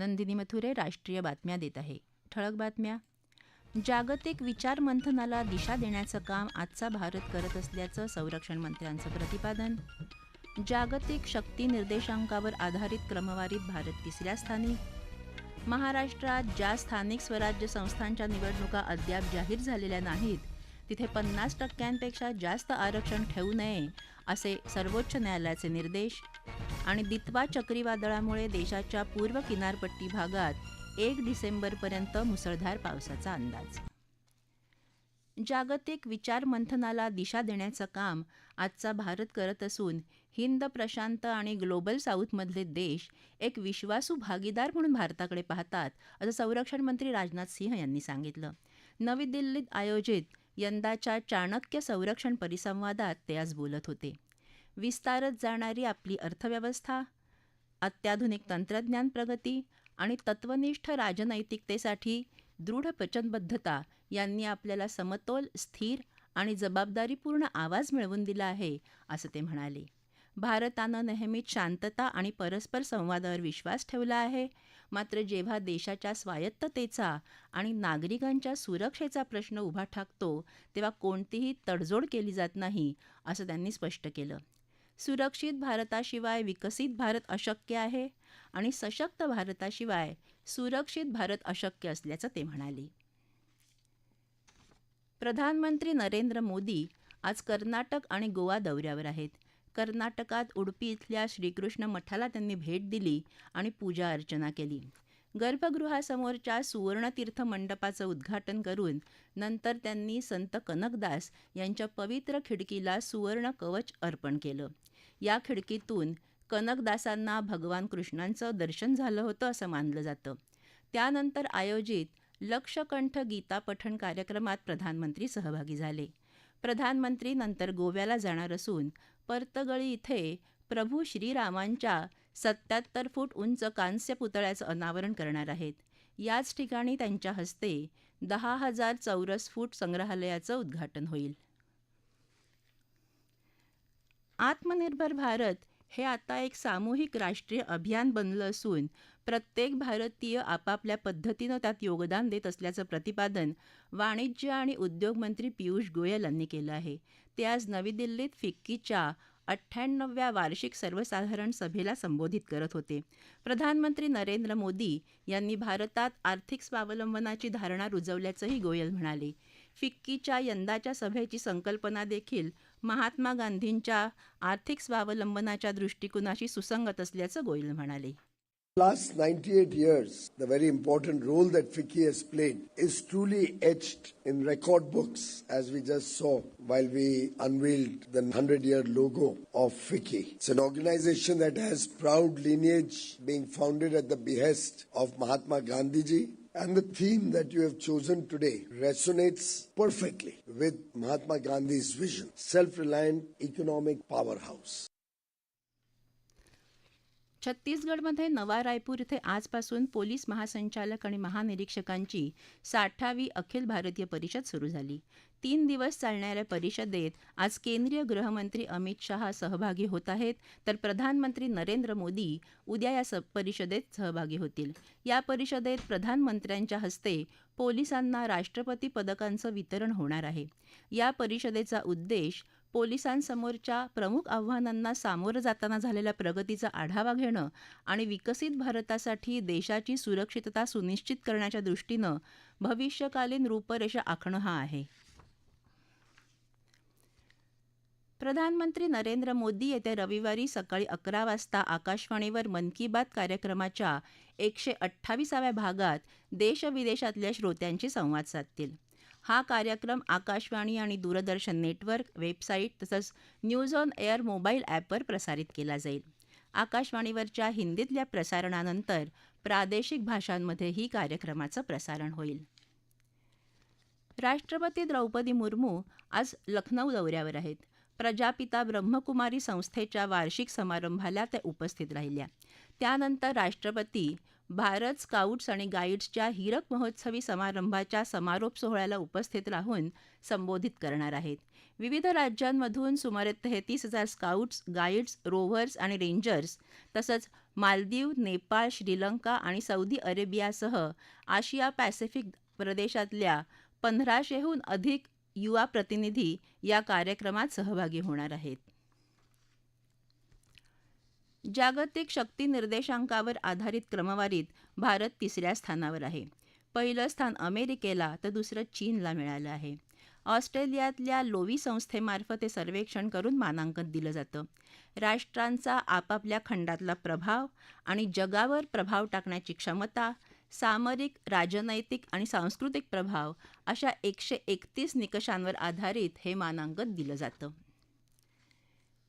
नंदिनी मथुरे राष्ट्रीय बातम्या देत आहे. ठळक बातम्या. जागतिक विचार मंथनाला दिशा देण्याचं काम आजचा भारत करत असल्याचं संरक्षण मंत्र्यांचं प्रतिपादन. जागतिक शक्ती निर्देशांकावर आधारित क्रमवारीत भारत तिसऱ्या स्थानी. महाराष्ट्रात ज्या स्थानिक स्वराज्य संस्थांच्या निवडणुका अद्याप जाहीर झालेल्या नाहीत तिथे पन्नास टक्क्यांपेक्षा जास्त आरक्षण ठेवू नये असे सर्वोच्च न्यायालयाचे निर्देश. आणि दित्वा चक्रीवादळामुळे देशाच्या पूर्व किनारपट्टी भागात एक डिसेंबरपर्यंत मुसळधार पावसाचा अंदाज. जागतिक विचार मंथनाला दिशा देण्याचं काम आजचा भारत करत असून हिंद प्रशांत आणि ग्लोबल साऊथमधले देश एक विश्वासू भागीदार म्हणून भारताकडे पाहतात असं संरक्षण मंत्री राजनाथ सिंह यांनी सांगितलं. नवी दिल्लीत आयोजित यंदाच्या चाणक्य संरक्षण परिसंवादात ते आज बोलत होते. विस्तारत जाणारी आपली अर्थव्यवस्था अत्याधुनिक तंत्रज्ञान प्रगती आणि तत्वनिष्ठ राजनैतिकतेसाठी दृढ वचनबद्धता यांनी आपल्याला समतोल स्थिर आणि जबाबदारीपूर्ण आवाज मिळवून दिला आहे असं ते म्हणाले. भारतानं नेहमीच शांतता आणि परस्पर संवादावर विश्वास ठेवला आहे. मात्र जेव्हा देशाच्या स्वायत्ततेचा आणि नागरिकांच्या सुरक्षेचा प्रश्न उभा ठाकतो तेव्हा कोणतीही तडजोड केली जात नाही असं त्यांनी स्पष्ट केलं. सुरक्षित भारताशिवाय विकसित भारत अशक्य आहे आणि सशक्त भारताशिवाय सुरक्षित भारत अशक्य असल्याचं ते म्हणाले. प्रधानमंत्री नरेंद्र मोदी आज कर्नाटक आणि गोवा दौऱ्यावर आहेत. कर्नाटकात उडपी इथल्या श्रीकृष्ण मठाला त्यांनी भेट दिली आणि पूजा अर्चना केली. गर्भगृहासमोरच्या सुवर्णतीर्थ मंडपाचं उद्घाटन करून नंतर त्यांनी संत कनकदास यांच्या पवित्र खिडकीला सुवर्ण कवच अर्पण केलं. या खिडकीतून कनकदासांना भगवान कृष्णांचं दर्शन झालं होतं असं मानलं जातं. त्यानंतर आयोजित लक्षकंठ गीता पठण कार्यक्रमात प्रधानमंत्री सहभागी झाले. प्रधानमंत्री नंतर गोव्याला जाणार असून पर्तगळी इथे प्रभू श्रीरामांच्या सत्याहत्तर फूट उंच कांस्य पुतळ्याचं अनावरण करणार आहेत. याच ठिकाणी त्यांच्या हस्ते दहा हजार चौरस फूट संग्रहालयाचं उद्घाटन होईल. आत्मनिर्भर भारत हे आता एक सामूहिक राष्ट्रीय अभियान बनलं असून प्रत्येक भारतीय आपापल्या पद्धतीनं त्यात योगदान देत असल्याचं प्रतिपादन वाणिज्य आणि उद्योग मंत्री पियुष गोयल यांनी केलं आहे. ते आज नवी दिल्लीत फिक्कीच्या अठ्ठ्याण्णव्या वार्षिक सर्वसाधारण सभेला संबोधित करत होते. प्रधानमंत्री नरेंद्र मोदी यांनी भारतात आर्थिक स्वावलंबनाची धारणा रुजवल्याचंही गोयल म्हणाले. फिक्कीच्या यंदाच्या सभेची संकल्पना देखील महात्मा गांधींच्या आर्थिक स्वावलंबनाच्या दृष्टिकोनाशी सुसंगत असल्याचं गोयल म्हणाले. Last ninety eight years the very important role that FICCI has played is truly etched in record books as we just saw while we unveiled the hundred year logo of FICCI it's an organisation that has proud lineage being founded at the behest of Mahatma Gandhiji And the theme that you have chosen today resonates perfectly with Mahatma Gandhi's vision self reliant economic powerhouse. छत्तीसगडमध्ये नवा रायपूर इथं आजपासून police महासंचालक आणि महानिरीक्षकांची साठावी अखिल भारतीय परिषद सुरू झाली. तीन दिवस चालणाऱ्या परिषदेत आज केंद्रीय गृहमंत्री अमित शहा सहभागी होत आहेत तर प्रधानमंत्री नरेंद्र मोदी उद्या या परिषदेत सहभागी होतील. या परिषदेत प्रधानमंत्र्यांच्या हस्ते पोलिसांना राष्ट्रपती पदकांचं वितरण होणार आहे. या परिषदेचा उद्देश पोलिसांसमोरच्या प्रमुख आव्हानांना सामोरं जाताना झालेल्या प्रगतीचा आढावा घेणं आणि विकसित भारतासाठी देशाची सुरक्षितता सुनिश्चित करण्याच्या दृष्टीनं भविष्यकालीन रूपरेषा आखणं हा आहे. प्रधानमंत्री नरेंद्र मोदी येत्या रविवारी सकाळी अकरा वाजता आकाशवाणीवर मन की बात कार्यक्रमाच्या एकशे अठ्ठावीसाव्या भागात देशविदेशातल्या श्रोत्यांशी संवाद साधतील. हा कार्यक्रम आकाशवाणी आणि दूरदर्शन नेटवर्क वेबसाईट तसंच न्यूज ऑन एअर मोबाईल ॲपवर प्रसारित केला जाईल. आकाशवाणीवरच्या हिंदीतल्या प्रसारणानंतर प्रादेशिक भाषांमध्येही कार्यक्रमाचं प्रसारण होईल. राष्ट्रपती द्रौपदी मुर्मू आज लखनौ दौऱ्यावर आहेत. प्रजापिता ब्रह्मकुमारी संस्थेच्या वार्षिक समारंभाला त्या उपस्थित राहिल्या. त्यानंतर राष्ट्रपती भारत स्काउट्स आणि गाईड्सच्या हीरक महोत्सवी समारंभाच्या समारोप सोहळ्याला उपस्थित राहून संबोधित करणार आहेत. विविध राज्यांमधून सुमारे तेहतीस हजार स्काउट्स गाईड्स रोव्हर्स आणि रेंजर्स तसंच मालदीव नेपाळ श्रीलंका आणि सौदी अरेबियासह आशिया पॅसिफिक प्रदेशातल्या पंधराशेहून अधिक युवा प्रतिनिधी या कार्यक्रमात सहभागी होणार आहेत. जागतिक शक्ती निर्देशांकावर आधारित क्रमवारीत भारत तिसऱ्या स्थानावर आहे. पहिलं स्थान अमेरिकेला तर दुसरं चीनला मिळालं आहे. ऑस्ट्रेलियातल्या लोवी संस्थेमार्फत हे सर्वेक्षण करून मानांकन दिलं जातं. राष्ट्रांचा आपापल्या खंडातला प्रभाव आणि जगावर प्रभाव टाकण्याची क्षमता सामरिक राजनैतिक आणि सांस्कृतिक प्रभाव अशा एकशे एकतीस निकषांवर आधारित हे मानांकन दिलं जातं.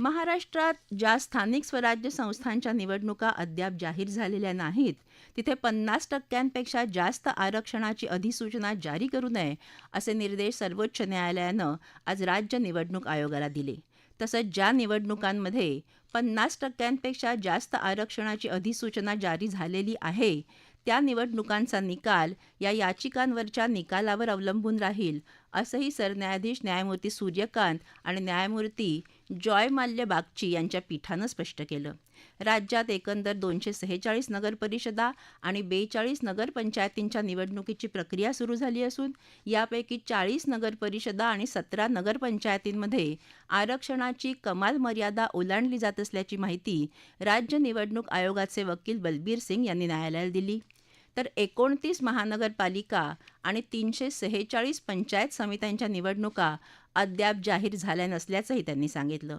महाराष्ट्रात ज्या स्थानिक स्वराज्य संस्थांच्या निवडणुका अद्याप जाहीर झालेल्या नाहीत तिथे पन्नास टक्क्यांपेक्षा जास्त आरक्षणाची अधिसूचना जारी करू नये असे निर्देश सर्वोच्च न्यायालयानं आज राज्य निवडणूक आयोगाला दिले. तसंच ज्या निवडणुकांमध्ये पन्नास टक्क्यांपेक्षा जास्त आरक्षणाची अधिसूचना जारी झालेली आहे त्या निवडणुकांचा निकाल या याचिकांवरच्या निकालावर अवलंबून राहील असंही सरन्यायाधीश न्यायमूर्ती सूर्यकांत आणि न्यायमूर्ती जॉय माल्य बागची यांच्या पीठानं स्पष्ट केलं. राज्यात एकंदर दोनशे सेहेचाळीस नगरपरिषदा आणि बेचाळीस नगरपंचायतींच्या निवडणुकीची प्रक्रिया सुरू झाली असून यापैकी चाळीस नगरपरिषदा आणि सतरा नगरपंचायतींमध्ये आरक्षणाची कमाल मर्यादा ओलांडली जात असल्याची माहिती राज्य निवडणूक आयोगाचे वकील बलबीर सिंग यांनी न्यायालयाला दिली. तर एकोणतीस महानगरपालिका आणि तीनशे सेहेचाळीस पंचायत समित्यांच्या निवडणुका अद्याप जाहीर झाल्या नसल्याचंही त्यांनी सांगितलं.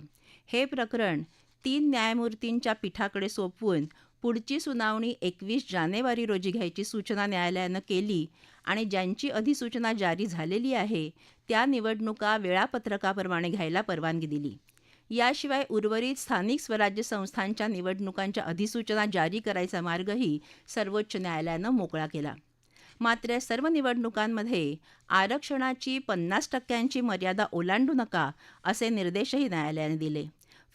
हे प्रकरण तीन न्यायमूर्तींच्या पीठाकडे सोपवून पुढची सुनावणी एकवीस जानेवारी रोजी घ्यायची सूचना न्यायालयानं केली आणि ज्यांची अधिसूचना जारी झालेली आहे त्या निवडणुका वेळापत्रकाप्रमाणे घ्यायला परवानगी दिली. याशिवाय उर्वरित स्थानिक स्वराज्य संस्थांच्या निवडणुकांच्या अधिसूचना जारी करायचा मार्गही सर्वोच्च न्यायालयानं मोकळा केला. मात्र सर्व निवडणुकांमध्ये आरक्षणाची पन्नास टक्क्यांची मर्यादा ओलांडू नका असे निर्देशही न्यायालयाने दिले.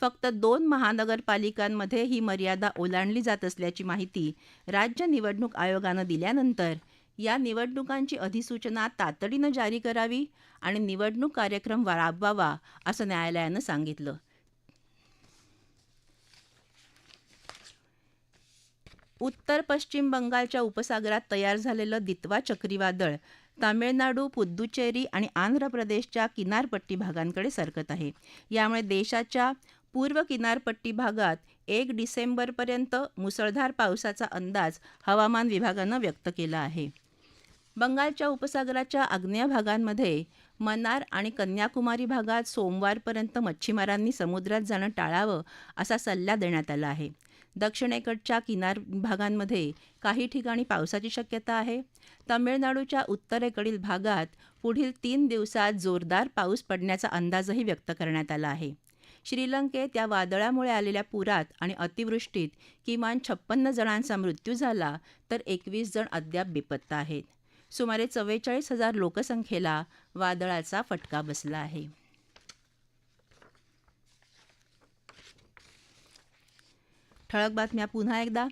फक्त दोन महानगरपालिकांमध्ये ही मर्यादा ओलांडली जात असल्याची माहिती राज्य निवडणूक आयोगानं दिल्यानंतर या निवडणुकांची अधिसूचना तातडीनं जारी करावी आणि निवडणूक कार्यक्रम राबवावा असं न्यायालयानं सांगितलं. उत्तर पश्चिम बंगालच्या उपसागरात तयार झालेलं दितवा चक्रीवादळ तामिळनाडू पुद्दुचेरी आणि आंध्र प्रदेशच्या किनारपट्टी भागांकडे सरकत आहे. यामुळे देशाच्या पूर्व किनारपट्टी भागात एक डिसेंबरपर्यंत मुसळधार पावसाचा अंदाज हवामान विभागानं व्यक्त केला आहे. बंगालच्या उपसागराच्या आग्नेय भागांमध्ये मनार आणि कन्याकुमारी भागात सोमवारपर्यंत मच्छीमारांनी समुद्रात जाणं टाळावं असा सल्ला देण्यात आला आहे. दक्षिणेकडच्या किनार भागांमध्ये काही ठिकाणी पावसाची शक्यता आहे. तमिळनाडूच्या उत्तरेकडील भागात पुढील तीन दिवसात जोरदार पाऊस पडण्याचा अंदाजही व्यक्त करण्यात आला आहे. श्रीलंकेत या वादळामुळे आलेल्या पुरात आणि अतिवृष्टीत किमान छप्पन्न जणांचा मृत्यू झाला तर एकवीस जण अद्याप बेपत्ता आहेत. सुमारे चव्वेचाळीस हजार लोकसंख्येला वादळाचा फटका बसला आहे. ठळक बातम्या पुन्हा एकदा.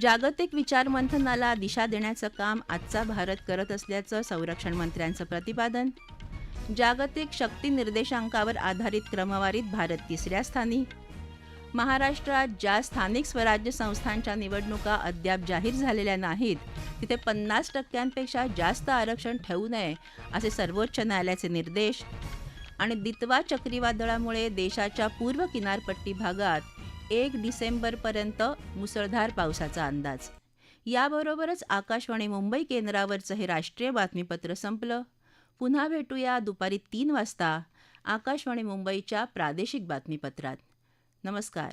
जागतिक विचारमंथनाला दिशा देण्याचं काम आजचा भारत करत असल्याचं संरक्षण मंत्र्यांचं प्रतिपादन. जागतिक शक्ती निर्देशांकावर आधारित क्रमवारीत भारत तिसऱ्या स्थानी. महाराष्ट्रात ज्या स्थानिक स्वराज्य संस्थांच्या निवडणुका अद्याप जाहीर झालेल्या नाहीत तिथे पन्नास टक्क्यांपेक्षा जास्त आरक्षण ठेवू नये असे सर्वोच्च न्यायालयाचे निर्देश. आणि दितवा चक्रीवादळामुळे देशाच्या पूर्व किनारपट्टी भागात एक डिसेंबरपर्यंत मुसळधार पावसाचा अंदाज. याबरोबरच आकाशवाणी मुंबई केंद्रावरचं हे राष्ट्रीय बातमीपत्र संपलं. पुन्हा भेटूया दुपारी तीन वाजता आकाशवाणी मुंबईच्या प्रादेशिक बातमीपत्रात. नमस्कार.